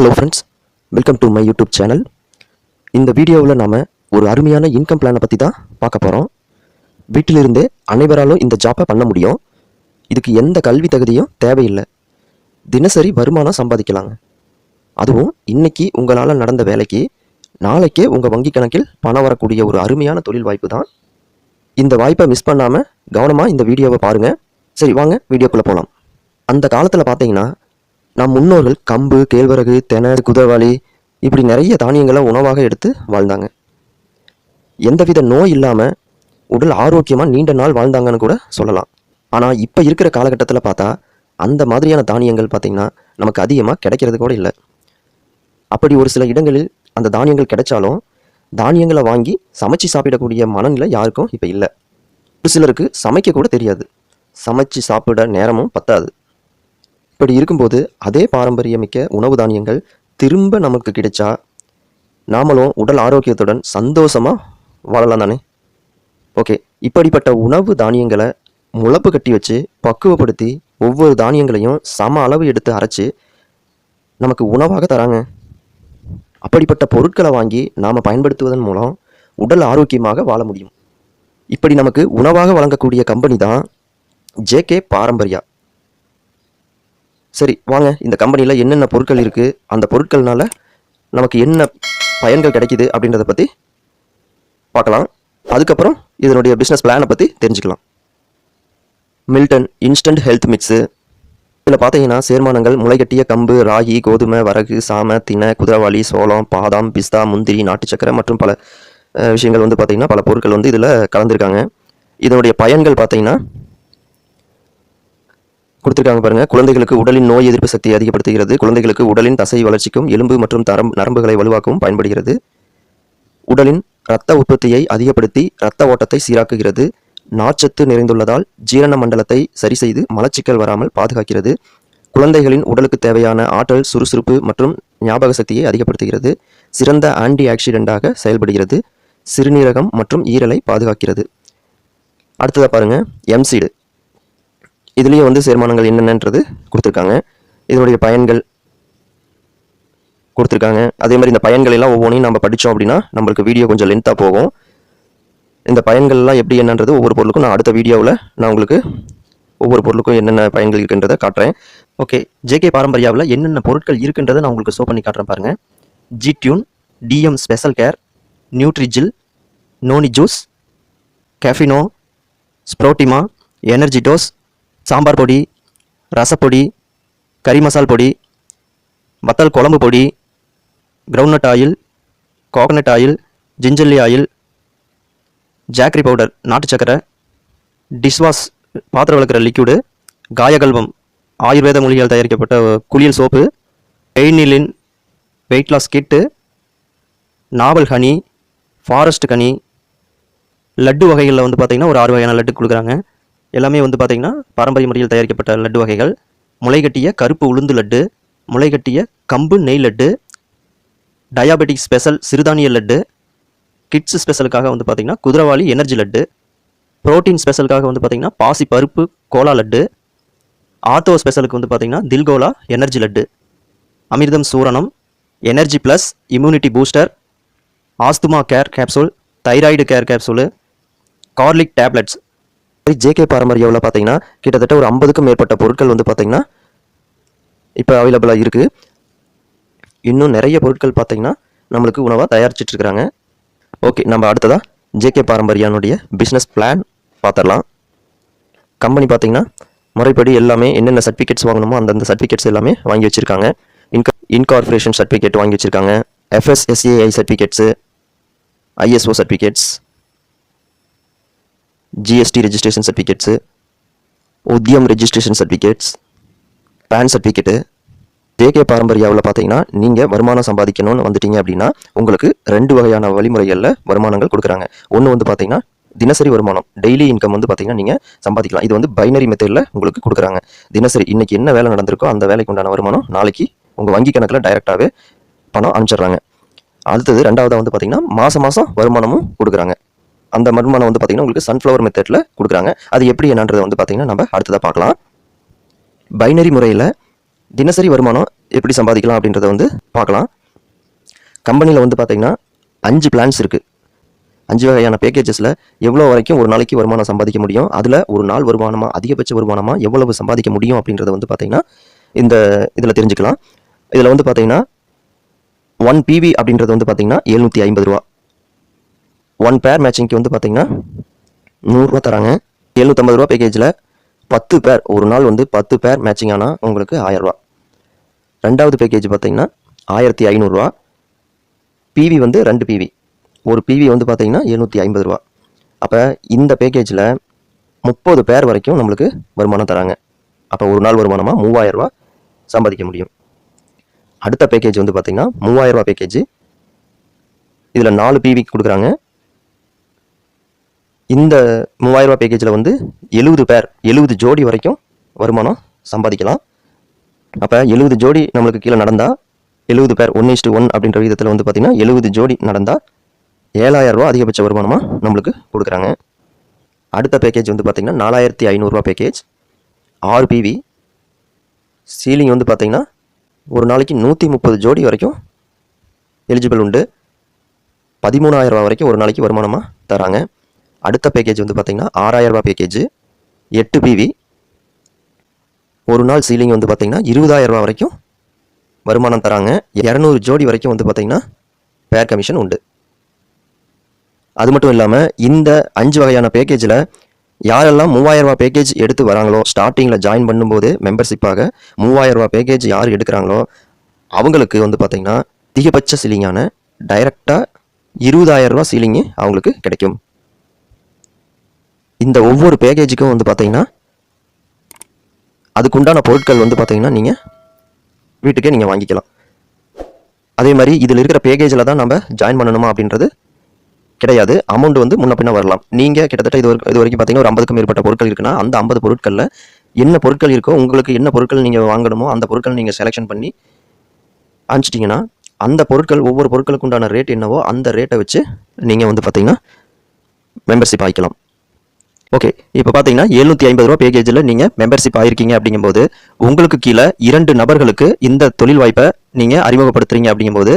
Hello friends welcome to my YouTube channel இந்த வீடியோவில் நாம் ஒரு அருமையான இன்கம் பிளானை பற்றி தான் பார்க்க போகிறோம் வீட்டிலிருந்தே அனைவராலும் இந்த ஜாப்பை பண்ண முடியும். இதுக்கு எந்த கல்வி தகுதியும் தேவையில்லை. தினசரி வருமானம் சம்பாதிக்கலாங்க. அதுவும் இன்றைக்கி உங்களால் நடந்த வேலைக்கு நாளைக்கே உங்கள் வங்கி கணக்கில் பணம் வரக்கூடிய ஒரு அருமையான தொழில் வாய்ப்பு தான் இந்த வாய்ப்பை மிஸ் பண்ணாமல் கவனமாக இந்த வீடியோவை பாருங்கள் சரி வாங்க வீடியோக்குள்ளே போகலாம் அந்த காலத்தில் பார்த்தீங்கன்னா நம் முன்னோர்கள் கம்பு கேழ்வரகு தென குதிரவாளி இப்படி நிறைய தானியங்களை உணவாக எடுத்து வாழ்ந்தாங்க. எந்தவித நோய் இல்லாமல் உடல் ஆரோக்கியமாக நீண்ட நாள் வாழ்ந்தாங்கன்னு கூட சொல்லலாம். ஆனால் இப்போ இருக்கிற காலகட்டத்தில் பார்த்தா அந்த மாதிரியான தானியங்கள் பார்த்திங்கன்னா நமக்கு அதிகமாக கிடைக்கிறது கூட இல்லை. அப்படி ஒரு சில இடங்களில் அந்த தானியங்கள் கிடைச்சாலும் தானியங்களை வாங்கி சமைச்சு சாப்பிடக்கூடிய மனநிலை யாருக்கும் இப்போ இல்லை. ஒரு சிலருக்கு சமைக்க கூட தெரியாது. சமைச்சு சாப்பிட நேரமும் பத்தாது. இப்படி இருக்கும்போது அதே பாரம்பரியமிக்க உணவு தானியங்கள் திரும்ப நமக்கு கிடைச்சா நாமளும் உடல் ஆரோக்கியத்துடன் சந்தோஷமாக வாழலாம் தானே? ஓகே இப்படிப்பட்ட உணவு தானியங்களை முளப்பு கட்டி வச்சு பக்குவப்படுத்தி ஒவ்வொரு தானியங்களையும் சம அளவு எடுத்து அரைச்சு நமக்கு உணவாக தராங்க. அப்படிப்பட்ட பொருட்களை வாங்கி நாம் பயன்படுத்துவதன் மூலம் உடல் ஆரோக்கியமாக வாழ முடியும். இப்படி நமக்கு உணவாக வழங்கக்கூடிய கம்பெனி தான் ஜேகே பாரம்பரியா. சரி வாங்க. இந்த கம்பெனியில் என்னென்ன பொருட்கள் இருக்குது அந்த பொருட்கள்னால நமக்கு என்ன பயன்கள் கிடைக்குது அப்படின்றத பற்றி பார்க்கலாம். அதுக்கப்புறம் இதனுடைய பிஸ்னஸ் பிளானை பற்றி தெரிஞ்சுக்கலாம். மில்டன் இன்ஸ்டன்ட் ஹெல்த் மிக்ஸு இதில் பார்த்தீங்கன்னா சேர்மானங்கள் முளைகட்டிய கம்பு ராகி கோதுமை வரகு சாமை தின குதிரவாளி சோளம் பாதாம் பிஸ்தா முந்திரி நாட்டு சக்கரை மற்றும் பல விஷயங்கள் வந்து பார்த்தீங்கன்னா பல பொருட்கள் வந்து இதில் கலந்துருக்காங்க. இதனுடைய பயன்கள் பார்த்தீங்கன்னா கொடுத்துருக்காங்க பாருங்க. குழந்தைகளுக்கு உடலின் நோய் எதிர்ப்பு சக்தியை அதிகப்படுத்துகிறது. குழந்தைகளுக்கு உடலின் தசை வளர்ச்சிக்கும் எலும்பு மற்றும் தரம் நரம்புகளை வலுவாக்கவும் பயன்படுகிறது. உடலின் இரத்த உற்பத்தியை அதிகப்படுத்தி இரத்த ஓட்டத்தை சீராக்குகிறது. நார்ச்சத்து நிறைந்துள்ளதால் ஜீரண மண்டலத்தை சரி செய்து மலச்சிக்கல் வராமல் பாதுகாக்கிறது. குழந்தைகளின் உடலுக்கு தேவையான ஆற்றல் சுறுசுறுப்பு மற்றும் ஞாபக சக்தியை அதிகப்படுத்துகிறது. சிறந்த ஆன்டி ஆக்சிடென்டாக செயல்படுகிறது. சிறுநீரகம் மற்றும் ஈரலை பாதுகாக்கிறது. அடுத்ததாக பாருங்கள் எம்சீடு இதுலேயும் வந்து சேர்மானங்கள் என்னென்னன்றது கொடுத்துருக்காங்க. இதனுடைய பயன்கள் கொடுத்துருக்காங்க. அதே மாதிரி இந்த பயன்கள் எல்லாம் ஒவ்வொன்றையும் நம்ம படித்தோம் அப்படின்னா நம்மளுக்கு வீடியோ கொஞ்சம் லென்த்தாக போகும். இந்த பயன்கள்லாம் எப்படி என்னன்றது ஒவ்வொரு பொருளுக்கும் நான் அடுத்த வீடியோவில் நான் உங்களுக்கு ஒவ்வொரு பொருளுக்கும் என்னென்ன பயன்கள் இருக்குன்றதை காட்டுறேன். ஓகே ஜேகே பாரம்பரியாவில் என்னென்ன பொருட்கள் இருக்குன்றதை நான் உங்களுக்கு ஷோ பண்ணி காட்டுறேன் பாருங்கள் G tune DM special care நியூட்ரிஜில் noni juice கேஃபினோ ஸ்ப்ரோட்டிமா எனர்ஜி டோஸ் சாம்பார் பொடி ரசப்பொடி கறி மசால் பொடி வத்தல் குழம்பு பொடி groundnut oil coconut oil gingelly oil jaggery powder நாட்டு சக்கரை டிஷ்வாஷ் பாத்திரம் விளக்குற லிக்யூடு காயகல்வம் ஆயுர்வேத மூலிகையால் தயாரிக்கப்பட்ட குளியல் சோப்பு பெயினிலின் வெயிட் லாஸ் கிட்டு நாவல் ஹனி ஃபாரஸ்ட் கனி லட்டு வகைகளில் வந்து பார்த்திங்கன்னா ஒரு ஆறு வகையான லட்டு கொடுக்குறாங்க. எல்லாமே வந்து பார்த்திங்கன்னா பாரம்பரிய முறையில் தயாரிக்கப்பட்ட லட்டு வகைகள். முளைகட்டிய கருப்பு உளுந்து லட்டு முளைகட்டிய கம்பு நெய் லட்டு டயாபெட்டிக் ஸ்பெஷல் சிறுதானிய லட்டு கிட்ஸ் ஸ்பெஷலுக்காக வந்து பார்த்திங்கன்னா குதிரவாளி எனர்ஜி லட்டு புரோட்டீன் ஸ்பெஷலுக்காக வந்து பார்த்திங்கன்னா பாசி பருப்பு கோலா லட்டு ஆர்த்தோ ஸ்பெஷலுக்கு வந்து பார்த்திங்கன்னா தில்கோலா எனர்ஜி லட்டு அமிர்தம் சூரணம் energy plus immunity booster asthma care capsule thyroid care capsule garlic tablets JK பாரம்பரியாவில் பார்த்தீங்கன்னா கிட்டத்தட்ட ஒரு ஐம்பதுக்கும் மேற்பட்ட பொருட்கள் வந்து பார்த்தீங்கன்னா இப்போ அவைலபிளாக இருக்குது இன்னும் நிறைய பொருட்கள் பார்த்தீங்கன்னா நம்மளுக்கு உணவாக தயாரிச்சிட்டு இருக்கிறாங்க ஓகே நம்ம அடுத்ததாக ஜேகே பாரம்பரியானுடைய பிஸ்னஸ் பிளான் பார்த்துடலாம் கம்பெனி பார்த்தீங்கன்னா முறைப்படி எல்லாமே என்னென்ன சர்டிஃபிகேட்ஸ் வாங்கணுமோ அந்தந்த சர்டிஃபிகேட்ஸ் எல்லாமே வாங்கி வச்சுருக்காங்க. இன்கார் இன்கார்பரேஷன் சர்டிஃபிகேட் வாங்கி வச்சுருக்காங்க. FSSAI certificates ISO certificates GST registration certificates Udyam registration certificates PAN certificate JK பாரம்பரியாவில் பார்த்தீங்கன்னா நீங்கள் வருமானம் சம்பாதிக்கணும்னு வந்துட்டீங்க அப்படின்னா உங்களுக்கு ரெண்டு வகையான வழிமுறைகளில் வருமானங்கள் கொடுக்குறாங்க. ஒன்று வந்து பார்த்தீங்கன்னா தினசரி வருமானம் டெய்லி இன்கம் வந்து பார்த்தீங்கன்னா நீங்கள் சம்பாதிக்கலாம். இது வந்து பைனரி மெத்தடில் உங்களுக்கு கொடுக்குறாங்க. தினசரி இன்னைக்கு என்ன வேலை நடந்திருக்கோ அந்த வேலைக்கு உண்டான வருமானம் நாளைக்கு உங்கள் வங்கி கணக்கில் டைரெக்டாகவே பணம் அனுப்பிச்சிடுறாங்க. அடுத்தது ரெண்டாவதாக வந்து பார்த்தீங்கன்னா மாதம் மாதம் வருமானமும் கொடுக்குறாங்க. அந்த வருமானம் வந்து பார்த்தீங்கன்னா உங்களுக்கு சன்ஃப்ளவர் மெத்தடில் கொடுக்குறாங்க. அது எப்படி என்னன்றதை வந்து பார்த்தீங்கன்னா நம்ம அடுத்ததாக பார்க்கலாம். பைனரி முறையில் தினசரி வருமானம் எப்படி சம்பாதிக்கலாம் அப்படின்றத வந்து பார்க்கலாம். கம்பெனியில் வந்து பார்த்தீங்கன்னா அஞ்சு பிளான்ஸ் இருக்குது அஞ்சு வகையான பேக்கேஜஸில் எவ்வளோ வரைக்கும் ஒரு நாளைக்கு வருமானம் சம்பாதிக்க முடியும்? அதில் ஒரு நாள் வருமானமாக அதிகபட்ச வருமானமாக எவ்வளவு சம்பாதிக்க முடியும் அப்படின்றத வந்து பார்த்தீங்கன்னா இந்த இதில் தெரிஞ்சுக்கலாம். இதில் வந்து பார்த்திங்கன்னா ஒன் பிவி அப்படின்றது வந்து பார்த்தீங்கன்னா எழுநூற்றி ஐம்பது ரூபா. ஒன் பேர் மேட்சிங்க்கு வந்து பார்த்தீங்கன்னா நூறுரூவா தராங்க. எழுநூற்றம்பது ரூபா பேக்கேஜில் பத்து பேர் ஒரு நாள் வந்து பத்து பேர் மேட்சிங் ஆனால் உங்களுக்கு ஆயரூவா ரெண்டாவது பேக்கேஜ் பார்த்தீங்கன்னா ஆயிரத்தி ஐநூறுரூவா. பிவி வந்து ரெண்டு பிவி ஒரு பிவி வந்து பார்த்தீங்கன்னா எழுநூற்றி ஐம்பது ரூபா. அப்போ இந்த பேக்கேஜில் முப்பது பேர் வரைக்கும் நம்மளுக்கு வருமானம் தராங்க. அப்போ ஒரு நாள் வருமானமாக மூவாயிரரூவா சம்பாதிக்க முடியும். அடுத்த பேக்கேஜ் வந்து பார்த்தீங்கன்னா மூவாயிரரூவா பேக்கேஜ் இதில் நாலு பிவி கொடுக்குறாங்க. இந்த மூவாயிரரூபா பேக்கேஜில் வந்து எழுபது பேர் எழுபது ஜோடி வரைக்கும் வருமானம் சம்பாதிக்கலாம். அப்போ எழுபது ஜோடி நம்மளுக்கு கீழே நடந்தால் எழுபது பேர் ஒன் இஸ்டு ஒன் அப்படின்ற விதத்தில் வந்து பார்த்திங்கன்னா எழுபது ஜோடி நடந்தால் ஏழாயிரம் ரூபா அதிகபட்ச வருமானமாக நம்மளுக்கு கொடுக்குறாங்க. அடுத்த பேக்கேஜ் வந்து பார்த்திங்கன்னா நாலாயிரத்தி ஐநூறுரூவா பேக்கேஜ் ஆர்பிவி சீலிங் வந்து பார்த்திங்கன்னா ஒரு நாளைக்கு நூற்றி முப்பது ஜோடி வரைக்கும் எலிஜிபிள் உண்டு. பதிமூணாயிரம் ரூபா வரைக்கும் ஒரு நாளைக்கு வருமானமாக தராங்க. அடுத்த பேக்கேஜ் வந்து பார்த்திங்கன்னா ஆறாயிரரூபா பேக்கேஜ் எட்டு பிவி ஒரு நாள் சீலிங் வந்து பார்த்திங்கன்னா இருபதாயிரம் ரூபா வரைக்கும் வருமானம் தராங்க. இரநூறு ஜோடி வரைக்கும் வந்து பார்த்திங்கன்னா பேர் கமிஷன் உண்டு. அது மட்டும் இல்லாமல் இந்த அஞ்சு வகையான பேக்கேஜில் யாரெல்லாம் மூவாயிரரூபா பேக்கேஜ் எடுத்து வராங்களோ ஸ்டார்டிங்கில் ஜாயின் பண்ணும்போது மெம்பர்ஷிப்பாக மூவாயிரரூபா பேக்கேஜ் யார் எடுக்கிறாங்களோ அவங்களுக்கு வந்து பார்த்திங்கன்னா அதிகபட்ச சீலிங்கான டைரெக்டாக இருபதாயிரரூபா சீலிங்கு அவங்களுக்கு கிடைக்கும். இந்த ஒவ்வொரு பேக்கேஜுக்கும் வந்து பார்த்தீங்கன்னா அதுக்குண்டான பொருட்கள் வந்து பார்த்தீங்கன்னா நீங்கள் வீட்டுக்கே நீங்கள் வாங்கிக்கலாம். அதே மாதிரி இதில் இருக்கிற பேக்கேஜில் தான் நம்ம ஜாயின் பண்ணணுமா அப்படின்றது கிடையாது. அமௌண்ட் வந்து முன்ன பின்ன வரலாம். நீங்கள் கிட்டத்தட்ட இது வரைக்கும் இது வரைக்கும் பார்த்தீங்கன்னா ஒரு ஐம்பதுக்கும் மேற்பட்ட பொருட்கள் இருக்குன்னா அந்த ஐம்பது பொருட்களில் என்ன பொருட்கள் இருக்கோ உங்களுக்கு என்ன பொருட்கள் நீங்கள் வாங்கணுமோ அந்த பொருட்கள் நீங்கள் செலெக்ஷன் பண்ணி அனுப்பிச்சிட்டிங்கன்னா அந்த பொருட்கள் ஒவ்வொரு பொருட்களுக்கு உண்டான ரேட் என்னவோ அந்த ரேட்டை வச்சு நீங்கள் வந்து பார்த்தீங்கன்னா மெம்பர்ஷிப் ஆகிக்கலாம் ஓகே இப்போ பார்த்தீங்கன்னா எழுநூற்றி ஐம்பது ரூபா பேக்கேஜில் நீங்கள் மெம்பர்ஷிப் ஆயிருக்கீங்க அப்படிங்கும்போது உங்களுக்கு கீழே இரண்டு நபர்களுக்கு இந்த தொழில் வாய்ப்பை நீங்கள் அறிமுகப்படுத்துறீங்க அப்படிங்கும்போது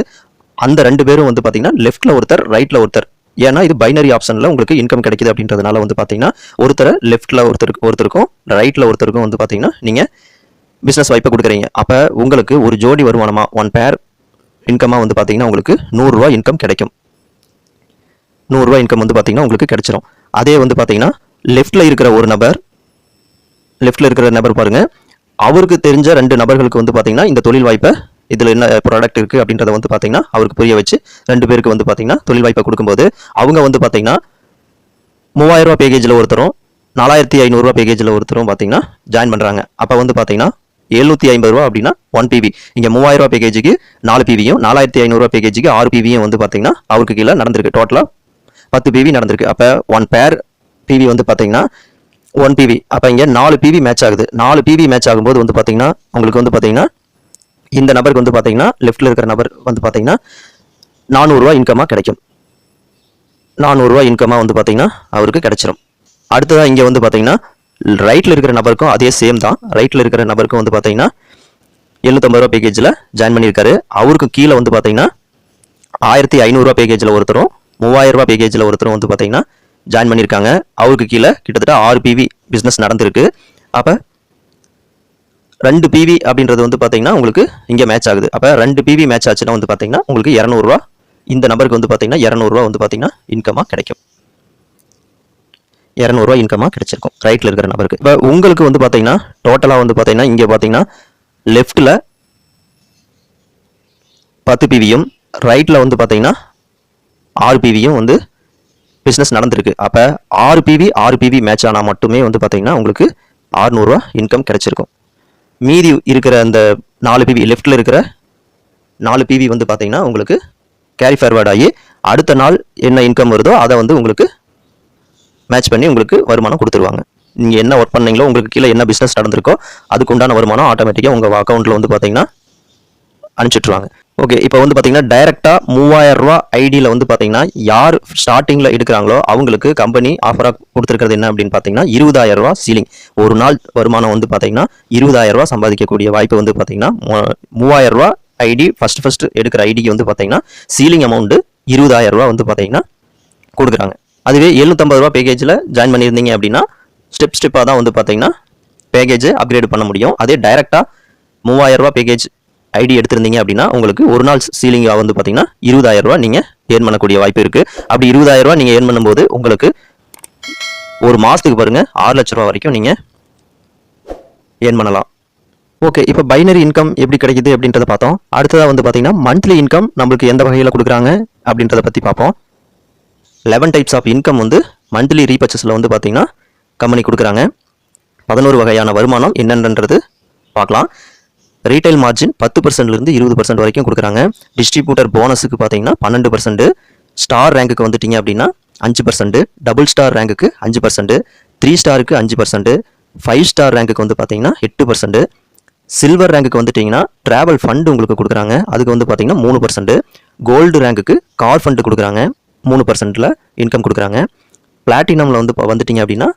அந்த ரெண்டு பேரும் வந்து பார்த்தீங்கன்னா லெஃப்ட்டில் ஒருத்தர் ரைட்டில் ஒருத்தர். ஏன்னா இது பைனரி ஆப்ஷனில் உங்களுக்கு இன்கம் கிடைக்குது அப்படின்றதுனால வந்து பார்த்தீங்கன்னா ஒருத்தரை லெஃப்ட்டில் ஒருத்தருக்கு ஒருத்தருக்கும் ரைட்டில் ஒருத்தருக்கும் வந்து பார்த்தீங்கன்னா நீங்கள் பிஸ்னஸ் வாய்ப்பை கொடுக்குறீங்க. அப்போ உங்களுக்கு ஒரு ஜோடி வருமானமாக ஒன் பேர் இன்கமாக வந்து பார்த்தீங்கன்னா உங்களுக்கு நூறுரூவா இன்கம் கிடைக்கும். நூறுரூவா இன்கம் வந்து பார்த்தீங்கன்னா உங்களுக்கு கிடைச்சிரும். அதே வந்து பார்த்தீங்கன்னா லெஃப்ட்டில் இருக்கிற ஒரு நபர் லெஃப்ட்டில் இருக்கிற நபர் பாருங்கள் அவருக்கு தெரிஞ்ச ரெண்டு நபர்களுக்கு வந்து பார்த்தீங்கன்னா இந்த தொழில் வாய்ப்பை இதில் என்ன ப்ராடக்ட் இருக்குது அப்படின்றத வந்து பார்த்தீங்கன்னா அவருக்கு புரிய வச்சு ரெண்டு பேருக்கு வந்து பார்த்தீங்கன்னா தொழில் வாய்ப்பை கொடுக்கும்போது அவங்க வந்து பார்த்தீங்கன்னா மூவாயிரம் ரூபா பேக்கேஜில் ஒருத்தரும் நாலாயிரத்தி ஐநூறுரூவா பேக்கேஜில் ஒருத்தரும் பார்த்தீங்கன்னா ஜாயின் பண்ணுறாங்க அப்போ வந்து பார்த்தீங்கன்னா எழுநூற்றி ஐம்பது ரூபா அப்படின்னா ஒன் பிவி இங்கே மூவாயிரம் பேக்கேஜுக்கு நாலு பிவியும் நாலாயிரத்தி ஐநூறுரூவா பேக்கேஜுக்கு ஆறு பிவியும் வந்து பார்த்தீங்கன்னா அவருக்கு கீழே நடந்திருக்கு. டோட்டலாக பத்து பிவி நடந்திருக்கு. அப்போ ஒன் பேர் பிவி வந்து பார்த்தீங்கன்னா ஒன் பிவி அப்போ இங்கே நாலு பிவி மேட்ச் ஆகுது. நாலு பிவி மேட்ச் ஆகும்போது வந்து பார்த்தீங்கன்னா உங்களுக்கு வந்து பார்த்தீங்கன்னா இந்த நபருக்கு வந்து பார்த்தீங்கன்னா லெஃப்ட்டில் இருக்கிற நபர் வந்து பார்த்தீங்கன்னா நானூறுரூவா இன்கமாக கிடைக்கும். நானூறுரூவா இன்கமாக வந்து பார்த்தீங்கன்னா அவருக்கு கிடைச்சிரும். அடுத்ததாக இங்கே வந்து பார்த்தீங்கன்னா ரைட்டில் இருக்கிற நபருக்கும் அதே சேம் தான். ரைட்டில் இருக்கிற நபருக்கும் வந்து பார்த்தீங்கன்னா எழுநூத்தம்பது ரூபா பேக்கேஜில் ஜாயின் பண்ணியிருக்காரு. அவருக்கு கீழே வந்து பார்த்தீங்கன்னா ஆயிரத்தி ஐநூறுரூவா பேக்கேஜில் ஒருத்தரும் மூவாயிரம் ரூபா பேக்கேஜில் ஒருத்தரும் வந்து பார்த்தீங்கன்னா ஜாயின் பண்ணியிருக்காங்க அவருக்கு கீழே கிட்டத்தட்ட ஆறு பிவி பிஸ்னஸ் நடந்திருக்கு. அப்போ ரெண்டு பிவி அப்படின்றது வந்து பார்த்தீங்கன்னா உங்களுக்கு இங்கே மேட்ச் ஆகுது. அப்போ ரெண்டு பிவி மேட்ச் ஆச்சுன்னா வந்து பார்த்தீங்கன்னா உங்களுக்கு இரநூறுவா இந்த நபருக்கு வந்து பார்த்தீங்கன்னா இரநூறுவா வந்து பார்த்தீங்கன்னா இன்கமாக கிடைக்கும். இரநூறுவா இன்கமாக கிடைச்சிருக்கும். ரைட்டில் இருக்கிற நபருக்கு. இப்போ உங்களுக்கு வந்து பார்த்தீங்கன்னா டோட்டலாக வந்து பார்த்தீங்கன்னா இங்கே பார்த்தீங்கன்னா லெஃப்ட்டில் பத்து பிவியும் ரைட்டில் வந்து பார்த்தீங்கன்னா ஆறு பிவியும் வந்து பிஸ்னஸ் நடந்திருக்கு. அப்போ ஆறு பிவி ஆறு பிவி மேட்ச் ஆனால் மட்டுமே வந்து பார்த்தீங்கன்னா உங்களுக்கு ஆறுநூறுவா இன்கம் கிடைச்சிருக்கும். மீதி இருக்கிற அந்த நாலு பிவி லெஃப்ட்டில் இருக்கிற நாலு பிவி வந்து பார்த்தீங்கன்னா உங்களுக்கு கேரி ஃபார்வேர்ட் ஆகி அடுத்த நாள் என்ன இன்கம் வருதோ அதை வந்து உங்களுக்கு மேட்ச் பண்ணி உங்களுக்கு வருமானம் கொடுத்துருவாங்க. நீங்கள் என்ன ஒர்க் பண்ணீங்களோ உங்களுக்கு கீழே என்ன பிஸ்னஸ் நடந்திருக்கோ அதுக்கு உண்டான வருமானம் ஆட்டோமேட்டிக்காக உங்கள் அக்கௌண்ட்டில் வந்து பார்த்தீங்கன்னா அனுப்பிச்சிட்ருவாங்க ஓகே இப்போ வந்து பார்த்தீங்கன்னா டைரெக்டாக மூவாயிரம் ரூபா ஐடியில் வந்து பார்த்தீங்கன்னா யார் ஸ்டார்டிங்கில் எடுக்கிறாங்களோ அவங்களுக்கு கம்பெனி ஆஃபராக கொடுத்துருக்கிறது என்ன அப்படின்னு பார்த்தீங்கன்னா இருபதாயிரம் சீலிங் ஒரு நாள் வருமானம் வந்து பார்த்தீங்கன்னா இருபதாயிரம் ரூபா சம்பாதிக்கக்கூடிய வாய்ப்பு வந்து பார்த்தீங்கன்னா மூவாயிரம் ரூபா ஐடி ஃபர்ஸ்ட் ஃபஸ்ட் எடுக்கிற ஐடிக்கு வந்து பார்த்தீங்கன்னா சீலிங் அமௌண்ட்டு இருபதாயிரம் ரூபா வந்து பார்த்தீங்கன்னா கொடுக்குறாங்க. அதுவே எழுநூத்தம்பது ரூபா பேக்கேஜில் ஜாயின் பண்ணியிருந்தீங்க அப்படின்னா ஸ்டெப் ஸ்டெப்பாக தான் வந்து பார்த்தீங்கன்னா பேக்கேஜை அப்கிரேட் பண்ண முடியும். அதே டைரெக்டாக மூவாயிரம் ரூபா பேக்கேஜ் ஐடி எடுத்திருந்தீங்க அப்படின்னா உங்களுக்கு ஒரு நாள் சீலிங்காக வந்து பார்த்தீங்கன்னா இருபதாயிரம் ரூபா நீங்கள் ஏர்ன் பண்ணக்கூடிய வாய்ப்பு இருக்குது அப்படி இருபதாயிரம் ரூபா நீங்கள் ஏர்ன் பண்ணும்போது உங்களுக்கு ஒரு மாதத்துக்கு பாருங்கள் ஆறு லட்ச ரூபா வரைக்கும் நீங்கள் ஏர்ன் பண்ணலாம். ஓகே இப்போ பைனரி இன்கம் எப்படி கிடைக்குது அப்படின்றத பார்த்தோம். அடுத்ததாக வந்து பார்த்தீங்கன்னா மந்த்லி இன்கம் நம்மளுக்கு எந்த வகையில் கொடுக்குறாங்க அப்படின்றத பற்றி பார்ப்போம். லெவன் டைப்ஸ் ஆஃப் இன்கம் வந்து மந்த்லி ரீபர்ச்சஸில் வந்து பார்த்தீங்கன்னா கம்பெனி கொடுக்குறாங்க. பதினோரு வகையான வருமானம் என்னென்னன்றது பார்க்கலாம். ரீட்டைல் மார்ஜின் பத்து பர்சன்ட்லேருந்து இருபது பர்சன்ட் வரைக்கும் கொடுக்குறாங்க. டிஸ்ட்ரிபியூட்டர் போனஸுக்கு பார்த்தீங்கன்னா பன்னெண்டு பர்சன்ட் ஸ்டார் ரேங்குக்கு வந்துட்டீங்க அப்படின்னா அஞ்சு பர்சன்ட் டபுள் ஸ்டார் ரேங்குக்கு அஞ்சு பர்சன்ட் த்ரீ ஸ்டாருக்கு அஞ்சு பர்சன்ட் ஃபைவ் ஸ்டார் ரேங்குக்கு வந்து பார்த்தீங்கன்னா எட்டு பர்சன்ட் சில்வர் ரேங்குக்கு வந்துட்டிங்கன்னா ட்ராவல் ஃபண்டு உங்களுக்கு கொடுக்குறாங்க. அதுக்கு வந்து பார்த்தீங்கன்னா மூணு பர்சன்ட் கோல்டு ரேங்குக்கு கார் ஃபண்டு கொடுக்குறாங்க. மூணு பர்சன்ட்டில் இன்கம் கொடுக்குறாங்க. பிளாட்டினமில் வந்து வந்துட்டிங்க வந்துட்டீங்க அப்படின்னா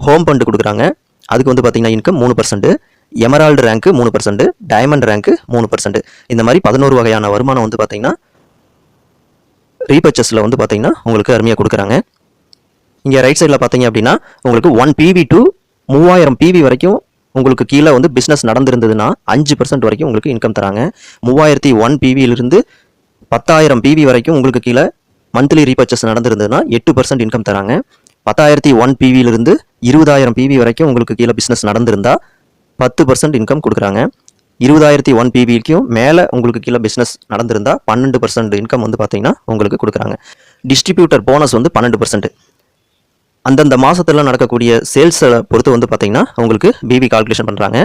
ஹோம் ஃபண்டு கொடுக்குறாங்க. அதுக்கு வந்து பார்த்தீங்கன்னா இன்கம் மூணு பர்சன்ட்டு எமரால்டு ரேங்க்கு மூணு பர்சன்ட் டைமண்ட் ரேங்க்கு மூணு பர்சன்ட் இந்த மாதிரி பதினோரு வகையான வருமானம் வந்து பார்த்தீங்கன்னா ரீபர்ச்சஸில் வந்து பார்த்தீங்கன்னா உங்களுக்கு அருமையாக கொடுக்குறாங்க. இங்கே ரைட் சைடில் பார்த்தீங்க அப்படின்னா உங்களுக்கு ஒன் பிவி டு மூவாயிரம் பிவி வரைக்கும் உங்களுக்கு கீழே வந்து பிஸ்னஸ் நடந்திருந்ததுன்னா அஞ்சு பர்சன்ட் வரைக்கும் உங்களுக்கு இன்கம் தராங்க. மூவாயிரத்தி ஒன் பிவியிலிருந்து பத்தாயிரம் பிவி வரைக்கும் உங்களுக்கு கீழே மந்த்லி ரீபர்ச்சஸ் நடந்திருந்ததுன்னா எட்டு பர்சன்ட் இன்கம் தராங்க. பத்தாயிரத்தி ஒன் பிவியிலிருந்து இருபதாயிரம் பிவி வரைக்கும் உங்களுக்கு கீழே பிஸ்னஸ் நடந்திருந்தால் பத்து பர்சன்ட் இன்கம் கொடுக்குறாங்க. இருபதாயிரத்தி ஒன் பிபிக்கும் மேலே உங்களுக்கு கீழே பிஸ்னஸ் நடந்திருந்தால் பன்னெண்டு பர்சன்ட் இன்கம் வந்து பார்த்தீங்கன்னா உங்களுக்கு கொடுக்குறாங்க. டிஸ்ட்ரிபியூட்டர் போனஸ் வந்து பன்னெண்டு பர்சன்ட் அந்தந்த மாதத்தில் நடக்கக்கூடிய சேல்ஸை பொறுத்து வந்து பார்த்தீங்கன்னா உங்களுக்கு பிபி கால்குலேஷன் பண்ணுறாங்க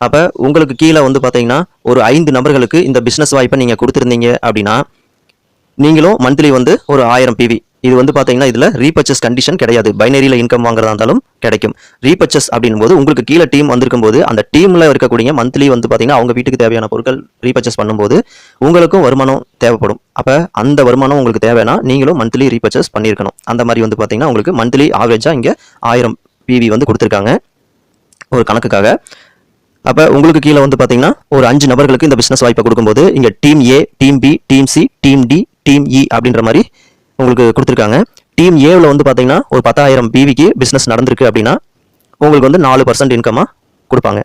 அப்போ உங்களுக்கு கீழே வந்து பார்த்தீங்கன்னா ஒரு ஐந்து நபர்களுக்கு இந்த பிஸ்னஸ் வாய்ப்பை நீங்கள் கொடுத்துருந்தீங்க அப்படின்னா நீங்களும் மந்த்லி வந்து ஒரு ஆயிரம் பிவி இது வந்து பார்த்தீங்கன்னா இதில் ரீபர்ச்சஸ் கண்டிஷன் கிடையாது. பைனரியில் இன்கம் வாங்குறதா இருந்தாலும் கிடைக்கும். ரீபர்ச்சஸ் அப்படின் போது உங்களுக்கு கீழே டீம் வந்திருக்கும் போது அந்த டீமில் இருக்கக்கூடிய மந்த்லி வந்து பார்த்தீங்கன்னா அவங்க வீட்டுக்கு தேவையான பொருட்கள் ரீபர்ச்சஸ் பண்ணும்போது உங்களுக்கும் வருமானம் தேவைப்படும். அப்போ அந்த வருமானம் உங்களுக்கு தேவைன்னா நீங்களும் மந்த்லி ரீபர்ச்சஸ் பண்ணியிருக்கணும். அந்த மாதிரி வந்து பார்த்தீங்கன்னா உங்களுக்கு மந்த்லி ஆவரேஜாக இங்கே ஆயிரம் பிவி வந்து கொடுத்துருக்காங்க. ஒரு கணக்குக்காக. அப்போ உங்களுக்கு கீழே வந்து பார்த்தீங்கன்னா ஒரு அஞ்சு நபர்களுக்கு இந்த பிஸ்னஸ் வாய்ப்பை கொடுக்கும்போது இங்கே team A team B team C team D team E அப்படின்ற மாதிரி உங்களுக்கு கொடுத்துருக்காங்க. டீம் ஏவில் வந்து பார்த்தீங்கன்னா ஒரு பத்தாயிரம் பிவிக்கு பிஸ்னஸ் நடந்திருக்கு அப்படின்னா உங்களுக்கு வந்து நாலு பர்சன்ட் இன்கமாக கொடுப்பாங்க.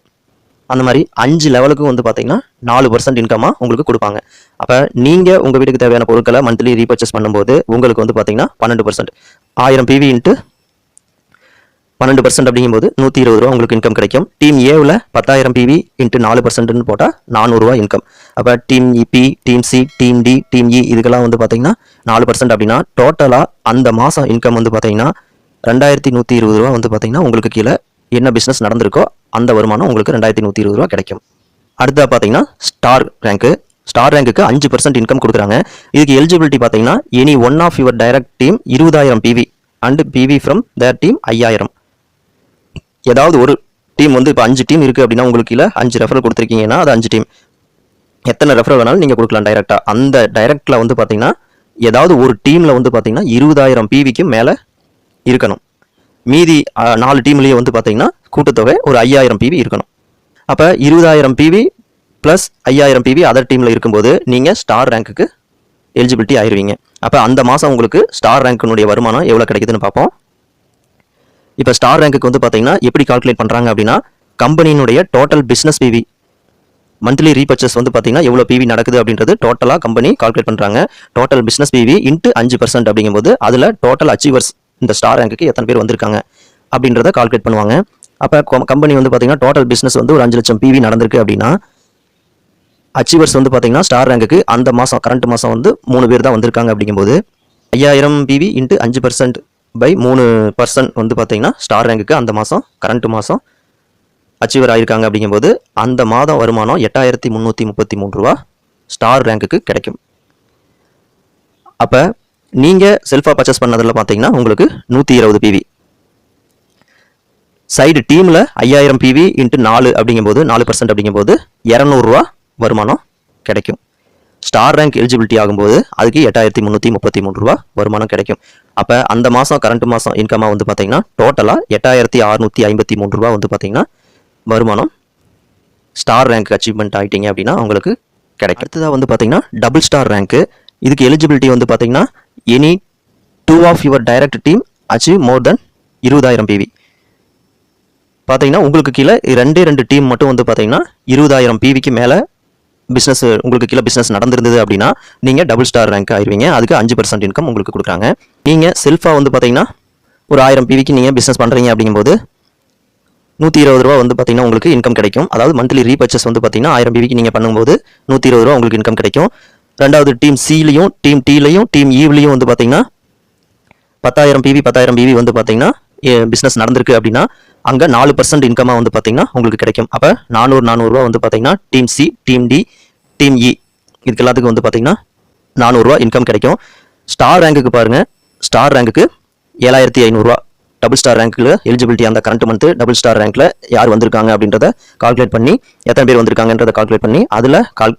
அந்த மாதிரி அஞ்சு லெவலுக்கும் வந்து பார்த்தீங்கன்னா நாலு பர்சன்ட் இன்கமாக உங்களுக்கு கொடுப்பாங்க. அப்போ நீங்கள் உங்கள் வீட்டுக்கு தேவையான பொருட்களை மந்த்லி ரீபர்ச்சேஸ் பண்ணும்போது உங்களுக்கு வந்து பார்த்தீங்கன்னா பன்னெண்டு பர்சன்ட் ஆயிரம் பிவி இன்ட்டு பன்னெண்டு பர்சன்ட் அப்படிங்கும்போது நூற்றி இருபது ரூபா உங்களுக்கு இன்கம் கிடைக்கும். டீம் ஏவில் பத்தாயிரம் பிவி இன்ட்டு நாலு பர்சன்ட்னு போட்டால் நானூறுரூவா இன்கம் அப்போ team B team C team D team E இதுக்கெல்லாம் வந்து பார்த்தீங்கன்னா நாலு பர்சன்ட் அப்படின்னா டோட்டலாக அந்த மாதம் இன்கம் வந்து பார்த்தீங்கன்னா ரெண்டாயிரத்தி நூற்றி இருபது ரூபா வந்து பார்த்தீங்கன்னா உங்களுக்கு கீழே என்ன பிஸ்னஸ் நடந்திருக்கோ அந்த வருமானம் உங்களுக்கு ரெண்டாயிரத்தி நூற்றி இருபது ரூபா கிடைக்கும். அடுத்தா பார்த்தீங்கன்னா ஸ்டார் ரேங்க்கு ஸ்டார் ரேங்க்குக்கு அஞ்சு பர்சன்ட் இன்கம் கொடுக்குறாங்க. இதுக்கு எலிஜிபிலிட்டி பார்த்தீங்கன்னா any one of your direct team இருபதாயிரம் PV and PV from their team ஐயாயிரம். ஏதாவது ஒரு டீம் வந்து இப்போ அஞ்சு டீம் இருக்குது அப்படின்னா உங்களுக்கு இல்லை அஞ்சு ரெஃபரல் கொடுத்துருக்கீங்கன்னா அது அஞ்சு டீம் எத்தனை ரெஃபரல் வேணாலும் நீங்கள் கொடுக்கலாம் டைரெக்டாக அந்த டைரக்டில் வந்து பார்த்தீங்கன்னா ஏதாவது ஒரு டீமில் வந்து பார்த்தீங்கன்னா இருபதாயிரம் பிவிக்கு மேலே இருக்கணும். மீதி நாலு டீம்லேயே வந்து பார்த்தீங்கன்னா கூட்டத்தொகை ஒரு ஐயாயிரம் பிவி இருக்கணும். அப்போ இருபதாயிரம் பிவி ப்ளஸ் ஐயாயிரம் பிவி அதர் டீமில் இருக்கும்போது நீங்கள் ஸ்டார் ரேங்க்குக்கு எலிஜிபிலிட்டி ஆயிருவீங்க. அப்போ அந்த மாதம் உங்களுக்கு ஸ்டார் ரேங்க்கினுடைய வருமானம் எவ்வளோ கிடைக்குதுன்னு பார்ப்போம். இப்போ ஸ்டார் ரேங்க்குக்கு வந்து பார்த்தீங்கன்னா எப்படி கால்குலேட் பண்ணுறாங்க அப்படின்னா கம்பெனியினுடைய total business PV monthly repurchase வந்து பார்த்தீங்கன்னா எவ்வளோ பிவி நடக்குது அப்படின்றது டோட்டலாக கம்பெனி கால்குலேட் பண்ணுறாங்க டோட்டல் பிஸ்னஸ் பிவி இன்ட்டு அஞ்சு பர்சன்ட் அப்படிங்கும்போது அதில் டோட்டல் அச்சீவர்ஸ் இந்த ஸ்டார் ரேங்க்குக்கு எத்தனை பேர் வந்திருக்காங்க அப்படின்றத கால்குலேட் பண்ணுவாங்க. அப்போ கம்பெனி வந்து பார்த்தீங்கன்னா டோட்டல் பிஸ்னஸ் வந்து ஒரு அஞ்சு லட்சம் பிவி நடந்திருக்கு அப்படின்னா அச்சீவர்ஸ் வந்து பார்த்தீங்கன்னா ஸ்டார் ரேங்க்குக்கு அந்த மாதம் கரண்ட் மாதம் வந்து மூணு பேர் தான் வந்திருக்காங்க அப்படிங்கும்போது ஐயாயிரம் பிவி இன்ட்டு அஞ்சு பர்சன்ட் பை மூணு பர்சன்ட் வந்து பார்த்தீங்கன்னா ஸ்டார் ரேங்க்குக்கு அந்த மாதம் கரண்ட் மாதம் அச்சீவர் ஆகியிருக்காங்க அப்படிங்கும்போது அந்த மாதம் வருமானம் எட்டாயிரத்தி முந்நூற்றி முப்பத்தி மூணு ரூபா ஸ்டார் ரேங்க்குக்கு கிடைக்கும். அப்போ நீங்கள் செல்ஃபாக பர்ச்சேஸ் பண்ணதில் பார்த்தீங்கன்னா உங்களுக்கு நூற்றி இருபது பிவி சைடு டீமில் ஐயாயிரம் பிவி இன்ட்டு நாலு அப்படிங்கும்போது நாலு பர்சன்ட் அப்படிங்கும்போது இரநூறுவா வருமானம் கிடைக்கும். ஸ்டார் ரேங்க் எலிஜிபிலிட்டி ஆகும்போது அதுக்கு எட்டாயிரத்தி முந்நூற்றி முப்பத்தி மூணு ரூபா வருமானம் கிடைக்கும். அப்போ அந்த மாதம் கரண்ட் மாதம் இன்கமாக வந்து பார்த்தீங்கன்னா டோட்டலாக எட்டாயிரத்தி அறுநூற்றி ஐம்பத்தி மூணு ரூபா வந்து பார்த்தீங்கன்னா வருமானம் ஸ்டார் ரேங்க் அச்சீவ்மெண்ட் ஆகிட்டீங்க அப்படின்னா உங்களுக்கு கிடைக்கும். அடுத்ததாக வந்து பார்த்தீங்கன்னா டபுள் ஸ்டார் ரேங்க்கு இதுக்கு எலிஜிபிலிட்டி வந்து பார்த்தீங்கன்னா any two of your direct team achieve more then இருபதாயிரம் பிவி பார்த்தீங்கன்னா உங்களுக்கு கீழே ரெண்டே ரெண்டு டீம் மட்டும் வந்து பார்த்தீங்கன்னா இருபதாயிரம் பிவிக்கு மேலே பிஸ்னஸ் உங்களுக்கு கீழே பிஸ்னஸ் நடந்திருந்தது அப்படின்னா நீங்கள் டபுள் ஸ்டார் ரேங்க் ஆயிடுவீங்க அதுக்கு அஞ்சு பர்சன்ட் இன்கம் உங்களுக்கு கொடுக்குறாங்க. நீங்கள் செல்ஃபாக வந்து பார்த்தீங்கன்னா ஒரு ஆயிரம் பிவிக்கு நீங்கள் பிஸ்னஸ் பண்ணுறீங்க அப்படிங்கும்போது நூற்றி இருபது ரூபா வந்து பார்த்தீங்கன்னா உங்களுக்கு இன்கம் கிடைக்கும். அதாவது மந்த்லி ரீபர்ச்சஸ் வந்து பார்த்தீங்கன்னா ஆயிரம் பிவிக்கு நீங்கள் பண்ணும்போது நூற்றி இருபது ரூபா உங்களுக்கு இன்கம் கிடைக்கும். ரெண்டாவது டீம் சிலையும் டீம் டீலையும் டீம் ஈவ்லையும் e வந்து பார்த்தீங்கன்னா பத்தாயிரம் பிவி பத்தாயிரம் பிவி வந்து பார்த்தீங்கன்னா பிஸ்னஸ் நடந்திருக்கு அப்படின்னா அங்கே நாலு பர்சன்ட் இன்கமாக வந்து பார்த்தீங்கன்னா உங்களுக்கு கிடைக்கும். அப்போ நானூறு நானூறுரூவா வந்து பார்த்தீங்கன்னா team C team D team E e. இதுக்கு எல்லாத்துக்கும் வந்து பார்த்தீங்கன்னா நானூறுரூவா இன்கம் கிடைக்கும். ஸ்டார் ரேங்குக்கு பாருங்கள் ஸ்டார் ரேங்குக்கு ஏழாயிரத்தி ஐநூறுரூவா டபுள் ஸ்டார் ரேங்க்கில் எலிஜிபிலிட்டி அந்த கரண்ட் மந்த்து டபுள் ஸ்டார் ரேங்க்கில் யார் வந்திருக்காங்க அப்படின்றத கால்குலேட் பண்ணி எத்தனை பேர் வந்திருக்காங்கன்றத கால்குலேட் பண்ணி அதில் கால்